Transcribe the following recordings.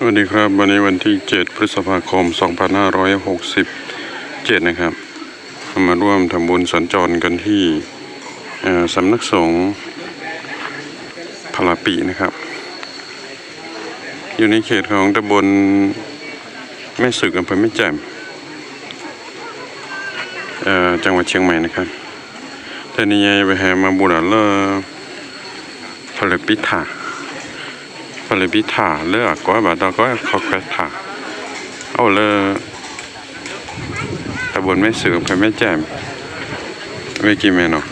สวัสดีครับวันนี้วันที่ 7 พฤษภาคม 2567 นะครับ มาร่วมทำบุญสัญจรกันที่สำนักสงฆ์พลาปีนะครับ อยู่ในเขตของตำบลแม่สึกอำเภอแม่แจ่มจังหวัดเชียงใหม่นะครับแต่นี่ยายไปหามาบุญเลอพลปีถา ปลิพิถาเลือกว่าบาดก็ขอกระถาเอาเลยตะบนไม่สื่อไปไม่แจ่มไม่กี่เมนอ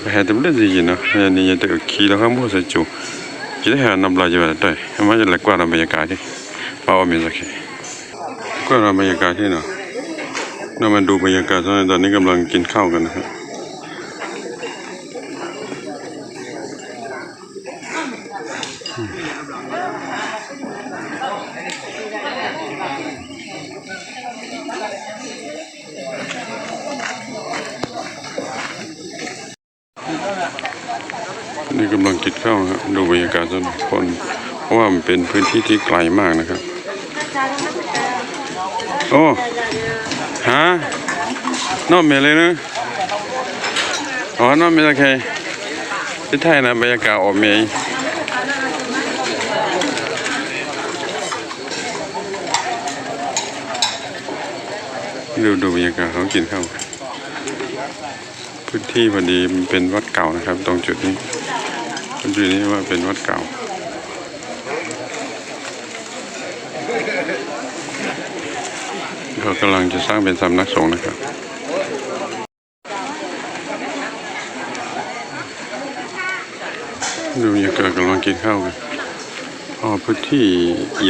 ปห่แต่ไม่ได้ยินาะแห่นี่ยังแต่ขี่แล้วข้ามบัวใส่จูคิดแห่นำลายจะแบบได้มันจะเล็กกว่าเราบรรยากาศที่มาอามีสักทีก็เราบรรยากาศที่เนาะเรามาดูบรรยากาศตอนนี้กำลังกินข้าวกันนะครับ นี่กำลังกินข้าวครับดูบรรยากาศทุกคน เพราะว่ามันเป็นพื้นที่ที่ไกลมากนะครับ โอ้ฮะนอกเมเลยนะอ๋อนอกเมโอเคที่ไทยนะบรรยากาศออกเมยดูดูบรรยากาศเขากินข้าวพื้นที่พอดีมันเป็นวัด เก่านะครับ ตรงจุดนี้ตรงจุดนี้ว่าเป็นวัดเก่าเขากำลังจะสร้างเป็นสำนักสงฆ์นะครับดูบรรยากาศกำลังกินข้าวกันอ๋อพื้นที่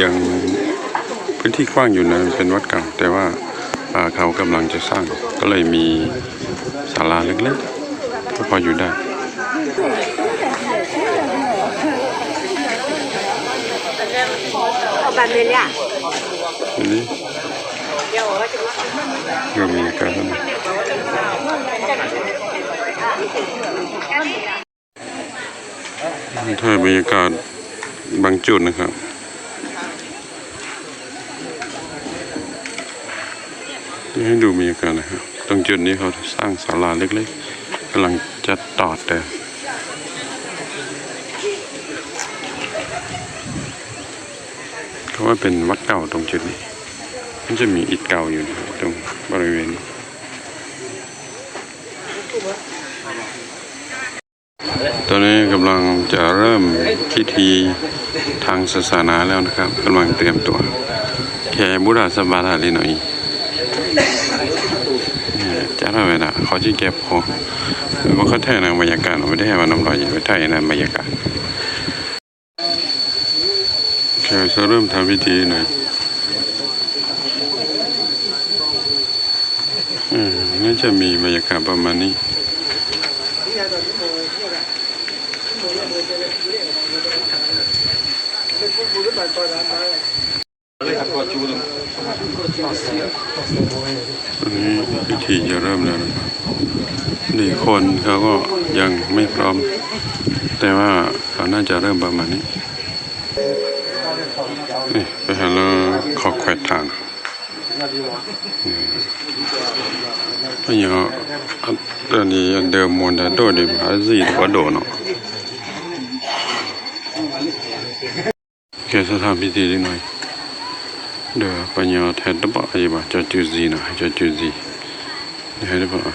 ยังพื้นที่กว้างอยู่นะเป็นวัดเก่าแต่ว่าเขากำลังจะสร้างก็เลยมีศาลาเล็กๆ ก็พออยู่ได้เอาแบบนี้เนี่ยทีนี้เดี๋ยวว่าจะมาก็มีการทำถ่ายบรรยากาศบางจุดนะครับนี่ให้ดูบรรยากาศนะครับตรงจุดนี้เขาสร้างศาลาเล็ก ๆ กำลังจะต่อเติมเขาว่าเป็นวัดเก่าตรงจุดนี้ มันจะมีอิฐเก่าอยู่ตรงบริเวณตอนนี้กำลังจะเริ่มพิธีทางศาสนาแล้วนะครับกำลังเตรียมตัวแค่บุราสบาราลีหน่อ ยเนี่ยจะทำไมนะเขาจะเก็บของมันเขาแท่นางบรรยากาศไม่ได้ให้มันน้ำลอยอยู่ไว้ไทยนะบรรยากาศแค่จะเริ่มทำพิธีหน่อยอืมน่าจะมีบรรยากาศประมาณนี้ ตอนนี้พิธีจะเริ่มแล้วนี่คนเขาก็ยังไม่พร้อม แต่ว่าเขาน่าจะเริ่มประมาณนี้นี่ไปหาเราขอแขวดทางไม่ยอตอนนี้เดิมมนดโดดิหาสีตัวโดเนาะแกี่ยวกัทำพิธีนิดหน่อย được bao nhiêu thế đó bỏ gì mà, cho chữ gì nào cho chữ gì. Thế đó bỏ.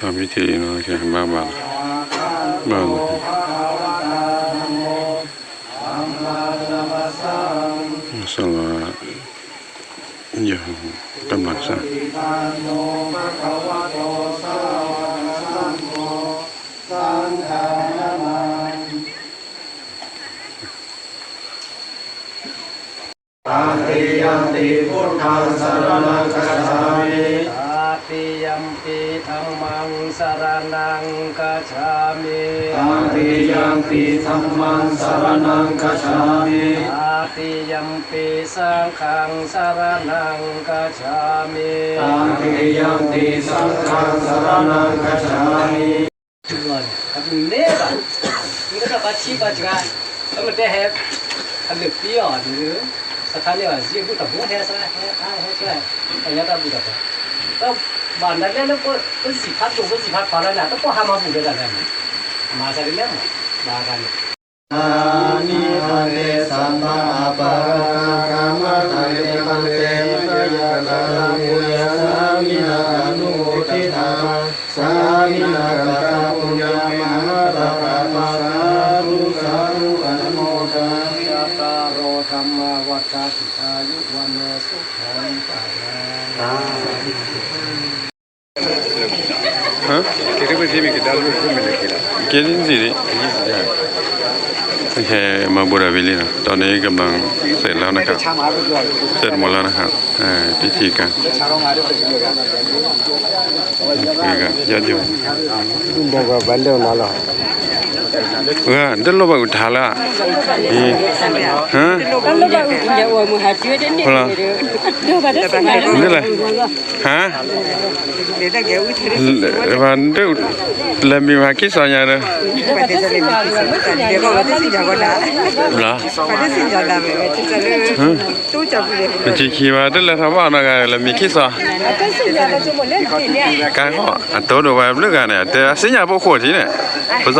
Tham cái thì nó kìa ba bà ba สลาอย่างกำลังสร้างตังติยัมติพุทธังสรณังคัจฉามิโทติยัมปิธัมมังสรณังกัจฉามิตังติยังปิธัมมังสรณังคัจฉามิอา ติยัมปิสังฆังสรณังกัจฉามิตังติยังปิสังฆังสรณังคัจฉามิ Tuan, kami neba. Kita tak baca baca. Kami dah have kami pion dulu. Sekali aja ibu tak boleh saya, saya saya. Hanya tak boleh apa. Tak bandar ni nak pun sifat tu pun sifat kalau nak tak pun hama boleh dah kan. Masa ni mana? Bahagian. อานิทัน เตสัมมาปะระกามะทัเตมันเตมะยะนะมุยะสามินานุทิธาสามินากะปุญญามหาตะกะมาสาธุสาธุอนุโมทามิตาโรธรรมวัฏติทายุวันเนสุขังปะนะฮะคิดว่าจะมีกี่ดาวลูกขึ้นมาเลยกี่ละกี่ดินสิเนี่ยกี่สิน แค่มาบูราวิลีนะตอนนี้กำลังเสร็จแล้วนะครับ เสร็จหมดแล้วนะครับพิธีการคือกันยอดอยู่บอกว่าบันเดียวนั่นหรอเออเดินลงไปอุทาละฮะเดินลงไปอุทาละ ni. Hola. Do ba de sa. นี่อะไรฮะ De da ge u thre. วันเดี๋ยวเรามีมาคิดสอนอย่างเดียว Ba de sa le ma. De ko ba de si ja ko da. เหรอ Ba de si ja da me. Ti sa le. Tu cha bu le. มันจะขี่มาเดี๋ยวเราทำว่าอะไรกันเรามีคิดสอน Ka si ja ba chu mo le ti ne. การก็อันโตดูไปเรื่องกันเนี่ยแต่สิญญาพวกขวดที่เนี่ยภาษ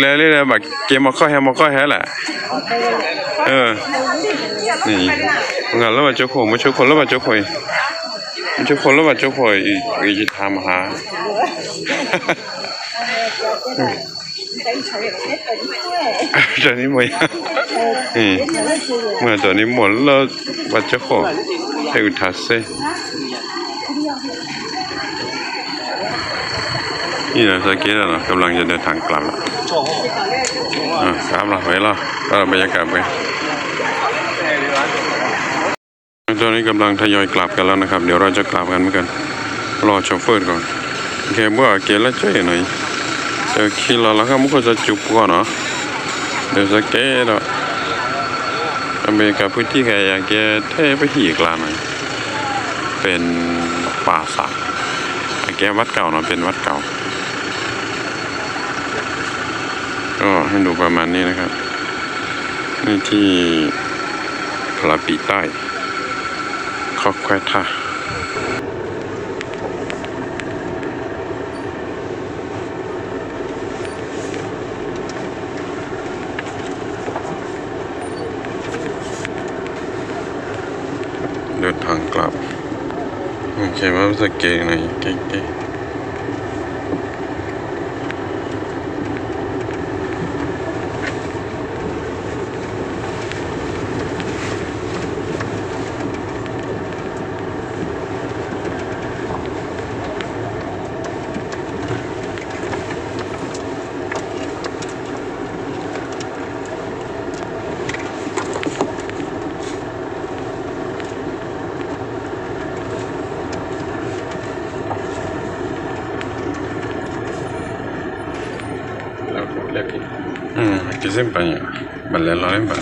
เลยเลยนะแบบเกมมาข้อแฮมมาข้อแฮแหละเออนี่งั้นแล้วมาเจ้าของมาเจ้าคนแล้วมาเจ้าคนมาเจ้าคนแล้วมาเจ้าคนอีกอีกจะทำหาตอนนี้หมดนี่เมื่อตอนนี้หมดแล้ววัดเจ้าของให้อุทัศเซนี่นะสเกตนะกำลังจะเดินทางกลับแล้ว อ่ากลับล้วไปแล้วก็บรรยากาศไปตอนนี้กำลังทยอยกลับกันแล้วนะครับ เดี๋ยวเราจะกลับกันเหมือนกันรอโชเฟอร์ก่อนโอเคบ่เกลแล้วช่วยหน่อยเดี๋ยวขี่รถแล้วก็มุกจะจุบก่อนเนาะเดี๋ยวจะแก้แล้วอเมริกาพื้นที่แกอยากแกเทไปที่อีกลานหน่อยเป็นป่าสักแกวัดเก่าเนาะเป็นวัดเก่า ก็ ให้ดูประมาณนี้นะครับ นี่ที่พลาปีใต้คอกแควท่าเดินทางกลับโอเคว่าจะเก่งหนเก๋ ๆอืม